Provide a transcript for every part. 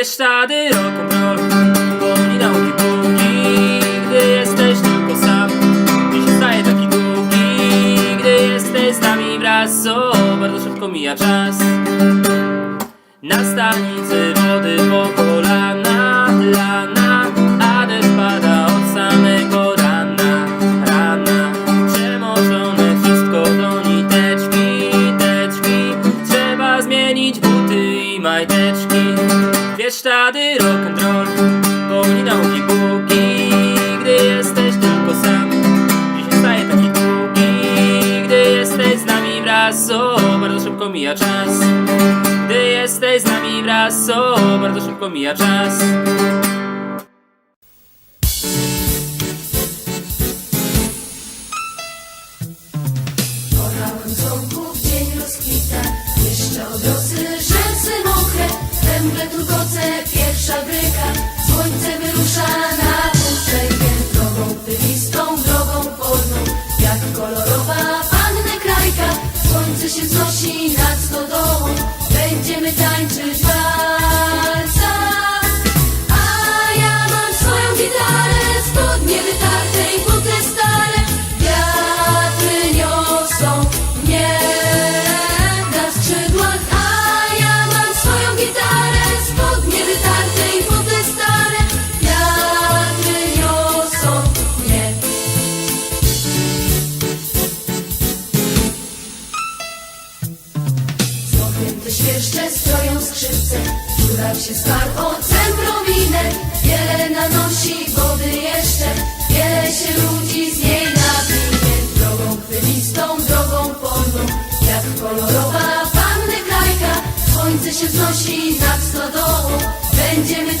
Bieszczady rock'n'roll Wolni nauki bugi Gdy jesteś tylko sam Dziś staje taki długi. Gdy jesteś z nami wraz O, bardzo szybko mija czas. Na stawnicy wody po kolana szybko mija czas. Gdy jesteś z nami wraz O, bardzo szybko mija czas. Pora ząbków dzień rozkwita. Jeszcze od rosy rzęsy mokre Węgle turkoce, Słońce się wznosi Dziura się skarb ocem prowinę Wiele nanosi wody jeszcze. Wiele się ludzi z niej nawinie Drogą chwilistą, drogą polną Jak kolorowa panny krajka Słońce się wznosi nad stodołą. Będziemy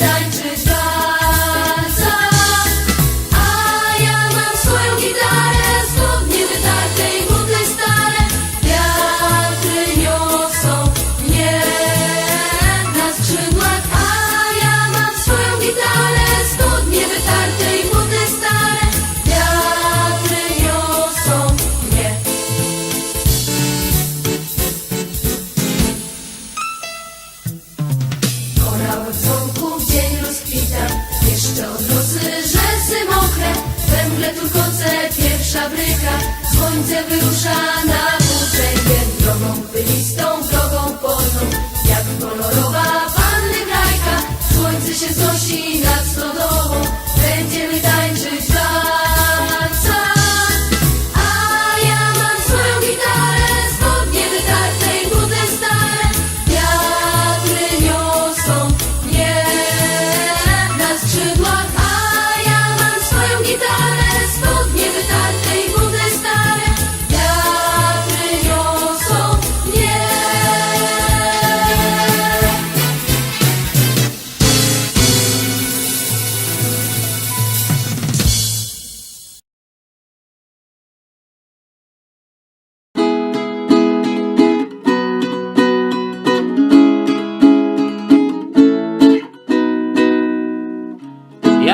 Dzwonków dzień rozkwita Jeszcze od rosy rzęsy mokre Węgle turkoce, pierwsza bryka. Słońce wyrusza na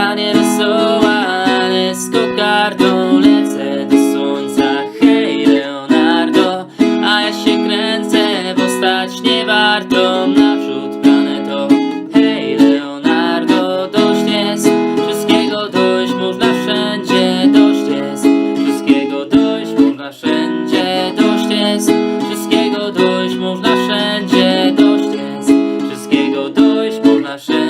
stanie rysować z kokardą Lecę do słońca, hej Leonardo A ja się kręcę, bo stać nie warto. Naprzód planetą, hej Leonardo Dość jest, wszystkiego dojść można wszędzie Dość jest, wszystkiego dojść można wszędzie Dość jest, wszystkiego dojść można wszędzie Dość jest, wszystkiego dojść można wszędzie.